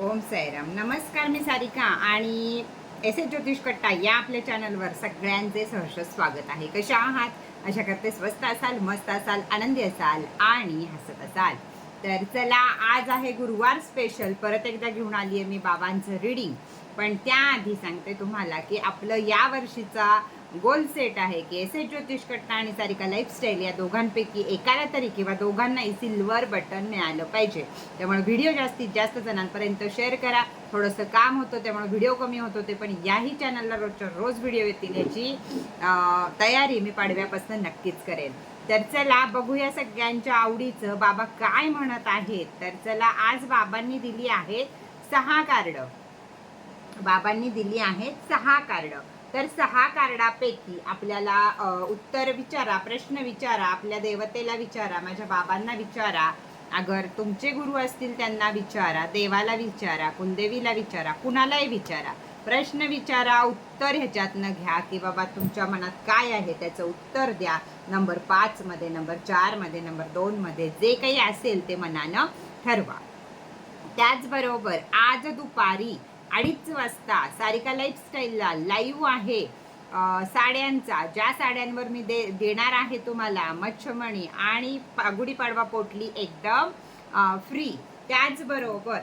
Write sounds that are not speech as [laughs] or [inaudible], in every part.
ओम साईराम नमस्कार मी सारिका आणि S S ज्योतिष कट्टा या आपल्या चॅनलवर सगळ्यांचे सहर्ष स्वागत आहे. कशा आहात? अशा करते स्वस्त असाल मस्त असाल आनंदी असाल आणि हसत असाल. तर चला आज आहे गुरुवार स्पेशल परत एकदा घेऊन आली आहे मी बाबांचं रिडिंग पण त्याआधी सांगते तुम्हाला की आपलं या वर्षीचा गोल सेट आहे की एस एच ज्योतिष कट्टा आणि सारिका लाईफस्टाईल या दोघांपैकी एकाला तरी किंवा दोघांनाही सिल्वर बटन मिळालं पाहिजे. त्यामुळे व्हिडिओ जास्तीत जास्त जणांपर्यंत शेअर करा. थोडंसं काम होतं त्यामुळे व्हिडिओ कमी होत होते पण याही चॅनलला रोजच्या रोज व्हिडिओ येतील याची तयारी मी पाडव्यापासून नक्कीच करेन. तर चला बघूया सगळ्यांच्या आवडीचं. बाबा काय म्हणत आहेत? तर चला आज बाबांनी दिली आहेत सहा कार्ड बाबांनी दिली आहेत सहा कार्ड तर सहा कार्डापैकी आपल्याला उत्तर विचारा प्रश्न विचारा आपल्या देवतेला विचारा माझ्या बाबांना विचारा अगर तुमचे गुरु असतील त्यांना विचारा देवाला विचारा कुलदेवीला विचारा कुणालाही विचारा. प्रश्न विचारा उत्तर ह्याच्यातनं घ्या की बाबा तुमच्या मनात काय आहे त्याचं उत्तर द्या. नंबर पाचमध्ये नंबर चारमध्ये नंबर दोनमध्ये जे काही असेल ते मनानं ठरवा. त्याचबरोबर आज दुपारी अडीच वाजता सारिका लाईफस्टाईलला लाईव्ह आहे. साड्यांचा. ज्या साड्यांवर मी दे देणार आहे तुम्हाला मच्छमणी आणि पा- गुढीपाडवा पोटली एकदम फ्री त्याचबरोबर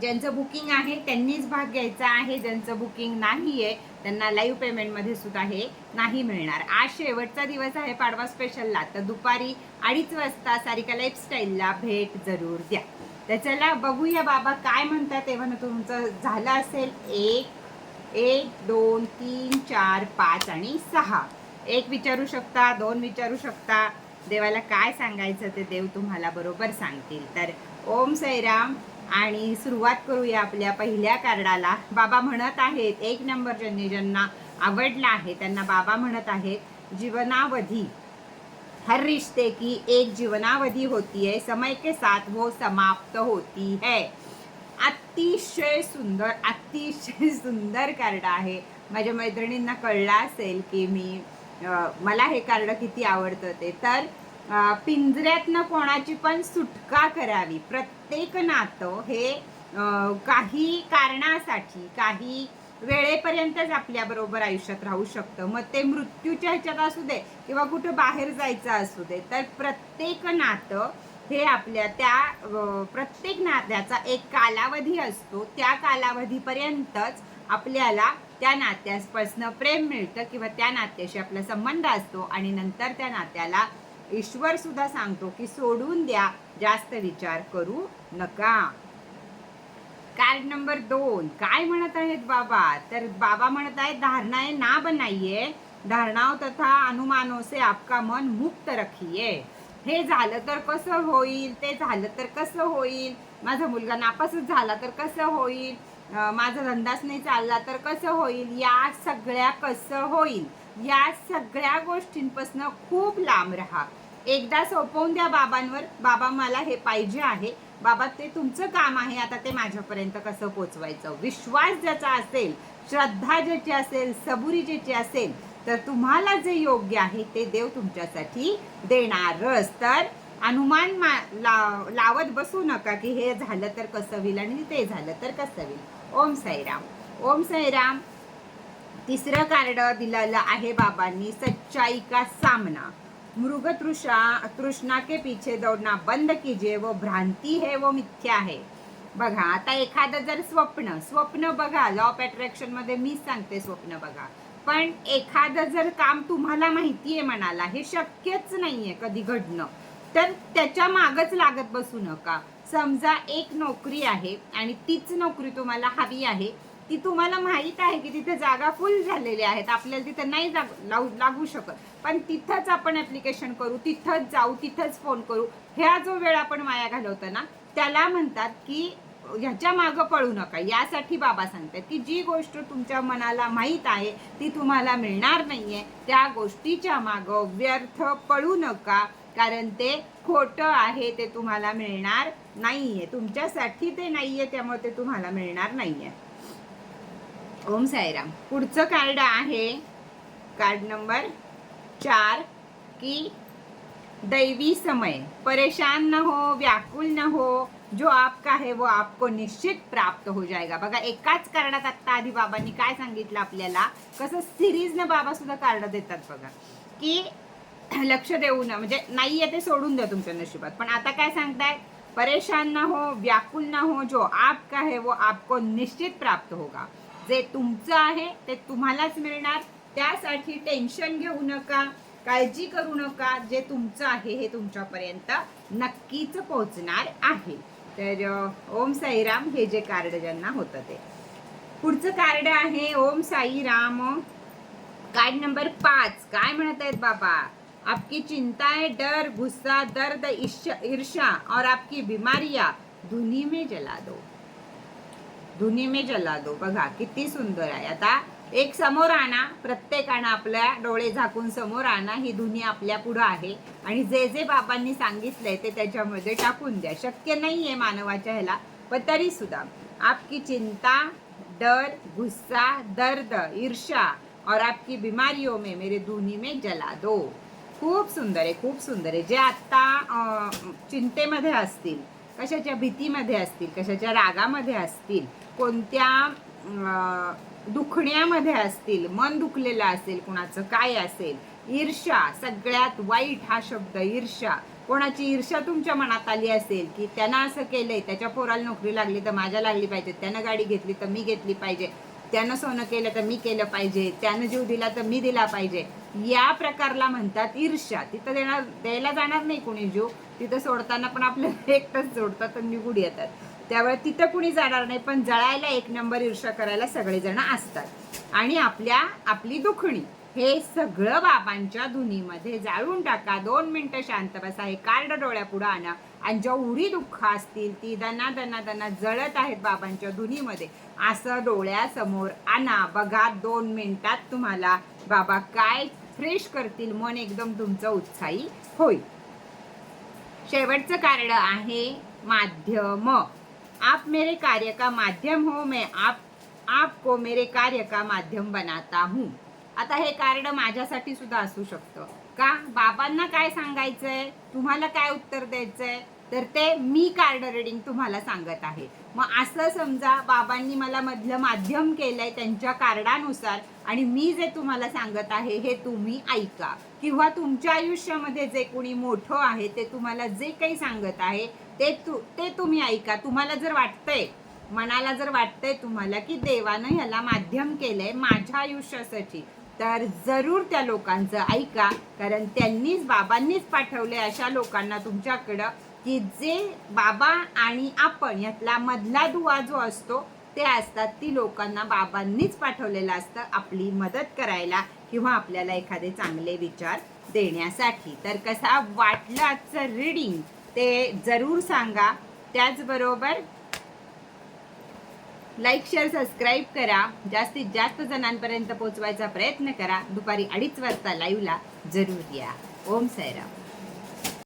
ज्यांचं बुकिंग आहे त्यांनीच भाग घ्यायचा आहे. ज्यांचं बुकिंग नाही आहे त्यांना लाईव्ह पेमेंटमध्ये सुद्धा हे नाही मिळणार. आज शेवटचा दिवस आहे पाडवा स्पेशलला तर दुपारी अडीच वाजता सारिका लाईफस्टाईलला भेट जरूर द्या. तर चला बघूया बाबा काय म्हणतात तेव्हा ना तुमचं झालं असेल एक एक दोन तीन चार पाच आणि सहा. एक विचारू शकता दोन विचारू शकता. देवाला काय सांगायचं ते देव तुम्हाला बरोबर सांगतील. तर ओम सैराम आणि सुरुवात करूया आपल्या पहिल्या कार्डाला. बाबा म्हणत आहेत एक नंबर ज्यांनी ज्यांना आवडला आहे त्यांना बाबा म्हणत आहेत जीवनावधी. हर रिश्ते की एक जीवनावधि होती है समय के साथ वो समाप्त होती है। अतिशय सुंदर अतिशय सुंदर कार्ड आहे. माझ्या मैत्रिणींना कळलं असेल की मी मला हे कार्ड किती आवडतं ते. तर पिंजऱ्यातनं कोणाची पण सुटका करावी. प्रत्येक नातं हे काही कारणासाठी काही वेळेपर्यंतच आपल्याबरोबर आयुष्यात राहू शकतं. मग ते मृत्यूच्या ह्याच्यात असू दे किंवा कुठं बाहेर जायचं असू दे तर प्रत्येक नातं हे आपल्या त्या प्रत्येक नात्याचा एक कालावधी असतो. त्या कालावधीपर्यंतच आपल्याला त्या नात्यापासनं प्रेम मिळतं किंवा त्या नात्याशी आपला संबंध असतो आणि नंतर त्या नात्याला ईश्वर सुद्धा सांगतो की सोडून द्या जास्त विचार करू नका. कार्ड नंबर दोन. काय म्हणत आहेत बाबा? तर बाबा म्हणत आहेत धारणाएं ना बनाइए धारणाव तथा अनुमानों से आपका मन मुक्त रखिये. हे झालं तर कसं होईल? ते झालं तर कसं होईल? माझा मुलगा नापासच झाला तर कसं होईल? माझा धंदाच नाही चालला तर कसं होईल? या सगळ्या कसं होईल? या सगळ्या गोष्टींपासून खूप लांब राहा. एकदा सोपवून द्या बाबांवर. बाबा मला हे पाहिजे आहे. बाबा ते तुमचं काम आहे. आता ते माझ्यापर्यंत कसं पोचवायचं? विश्वास ज्याचा असेल श्रद्धा ज्याची असेल सबुरी ज्याची असेल तर तुम्हाला जे योग्य आहे ते देव तुमच्यासाठी देणारच. तर अनुमान मा- ला- लावत बसू नका की हे झालं तर कसं होईल आणि ते झालं तर कसं होईल. ओम साईराम. ओम साईराम. तिसरं कार्ड दिलेलं आहे बाबांनी. सच्चाई का सामना? मृग तृषा तृष्णा के पीछे दौड़ना बंद कीजिए वो भ्रांती है वो मिथ्या है। बघा आता एखादं जर स्वप्न स्वप्न बघा लॉ ऑफ अट्रॅक्शनमध्ये मीच सांगते स्वप्न बघा. पण एखादं जर काम तुम्हाला माहिती आहे म्हणाला हे शक्यच नाहीये कधी घडणं. तर त्याच्या मागच लागत बसू नका. समजा एक नोकरी आहे आणि तीच नोकरी तुम्हाला हवी आहे ती तुम्हाला माहीत आहे की तिथे जागा फुल झालेल्या आहेत. आपल्याला तिथं नाही जाग- लावू लागू शकत. पण तिथंच आपण ॲप्लिकेशन करू तिथंच जाऊ तिथंच फोन करू. ह्या जो वेळ आपण वाया घालवतो ना त्याला म्हणतात की ह्याच्या मागं पळू नका. यासाठी बाबा सांगतात की जी गोष्ट तुमच्या मनाला माहीत आहे ती तुम्हाला मिळणार नाहीये त्या गोष्टीच्या मागं व्यर्थ पळू नका. कारण ते खोटं आहे ते तुम्हाला मिळणार नाहीये. तुमच्यासाठी ते नाहीये त्यामुळे ते तुम्हाला मिळणार नाहीये. ओम साईराम. पुढचं कार्ड आहे. कार्ड नंबर चार की दैवी समय. परेशान न हो व्याकुल न हो. जो आपका है वो आपको निश्चित प्राप्त हो जाएगा. बघा एकाच कार्डात आत्ता आधी बाबांनी काय सांगितलं आपल्याला? कसं सिरीजनं बाबा सुद्धा कार्ड देतात बघा. की लक्ष देऊ ना म्हणजे नाहीये ते सोडून द्या तुमच्या नशिबात. पण आता काय सांगताय? परेशान ना हो व्याकुल ना हो जो आपका है वो आपको निश्चित प्राप्त होगा. जे तुमचं आहे ते तुम्हालाच मिळणार. त्यासाठी टेन्शन घेऊ नका काळजी करू नका. जे तुमचं आहे हे तुमच्यापर्यंत नक्कीच पोहोचणार आहे. तर ओम साईराम हे जे कार्ड ज्यांना होतं ते. पुढचं कार्ड आहे ओम साईराम. कार्ड नंबर पाच. काय म्हणत आहेत बाबा? आपकी चिंता है डर गुस्सा दर्द ईर्ष्या ईर्ष्या और आपकी बीमारियां धुनी में जला दो. धुनी में जला दो. बघा किती सुंदर आहे. आता एक समोर आणा. प्रत्येकानं आपल्या डोळे झाकून समोर आणा. ही धुनी आपल्या पुढं आहे. आणि जे जे बाबांनी सांगितलंय ते त्याच्यामध्ये टाकून द्या. शक्य नाहीये मानवाच्या ह्याला पण तरी सुद्धा. आपकी चिंता डर गुस्सा दर्द ईर्षा और आपकी बीमारियों में मेरे धुनी में जला दो. खूप सुंदर आहे खूप सुंदर आहे. जे आत्ता अं, चिंतेमध्ये असतील कशाच्या भीतीमध्ये असतील कशाच्या रागामध्ये असतील कोणत्या दुखण्यामध्ये असतील मन दुखलेलं असेल कुणाचं काय असेल ईर्ष्या सगळ्यात वाईट हा शब्द ईर्ष्या. कोणाची ईर्ष्या तुमच्या मनात आली असेल की त्यानं असं केलंय त्याच्या पोराला नोकरी लागली तर माझ्या लागली पाहिजे त्यानं गाडी घेतली तर मी घेतली पाहिजे त्यानं सोनं केलं तर मी केलं पाहिजे त्यानं जीव दिला तर मी दिला पाहिजे. या प्रकारला म्हणतात ईर्ष्या. तिथं देणार द्यायला जाणार नाही कोणी जीव. तिथं सोडताना पण आपल्याला [laughs] एकटंच सोडतात आणि निघून येतात. त्यावेळेस तिथं कुणी जाणार नाही पण जळायला एक नंबर ईर्ष्या करायला सगळेजण असतात. आणि आपल्या आपली दुखणी हे सगळं बाबांच्या धुनीमध्ये जाळून टाका. दोन मिनटं शांत बसा हे कार्ड डोळ्यापुढं आणा. आणि जेवढी दुःख असतील ती दना दना दना जळत आहेत बाबांच्या धुनीमध्ये. असं डोळ्यासमोर आणा. बघा दोन मिनिटात तुम्हाला बाबा काय फ्रेश करतील. मन एकदम तुमचं उत्साही होईल. शेवटचं कार्ड आहे माध्यम. आप मेरे कार्य का माध्यम हो मैं आप आपको मेरे कार्य का माध्यम बनाता हूँ. आता हे कार्ड माझ्यासाठी सुद्धा असू शकतं. का? बाबांना काय सांगायचंय? तुम्हाला काय उत्तर द्यायचंय? तर ते मी कार्ड रीडिंग तुम्हाला सांगत आहे. मग असं समजा बाबांनी मला मधलं माध्यम केलंय त्यांच्या कार्डानुसार आणि मी जे तुम्हाला सांगत आहे हे तुम्ही ऐका. किंवा तुमच्या आयुष्यामध्ये जे कोणी मोठं आहे ते तुम्हाला जे काही सांगत आहे ते तु ते तुम्ही ऐका. तुम्हाला जर वाटतंय मनाला जर वाटतंय तुम्हाला की देवानं ह्याला माध्यम केलंय माझ्या आयुष्यासाठी तर जरूर त्या लोकांचं ऐका. कारण त्यांनीच बाबांनीच पाठवले अशा लोकांना तुमच्याकडं की जे बाबा आणि आपण यातला मधला दुवा जो असतो ते असतात ती लोकांना बाबांनीच पाठवलेलं असतं आपली मदत करायला किंवा आपल्याला एखादे चांगले विचार देण्यासाठी. तर कसा वाटलं आजचं रीडिंग ते जरूर सांगा. त्याचबरोबर लाईक शेअर सबस्क्राईब करा. जास्तीत जास्त जणांपर्यंत पोहोचवायचा प्रयत्न करा. दुपारी अडीच वाजता लाईव्हला जरूर या. ओम साईराम.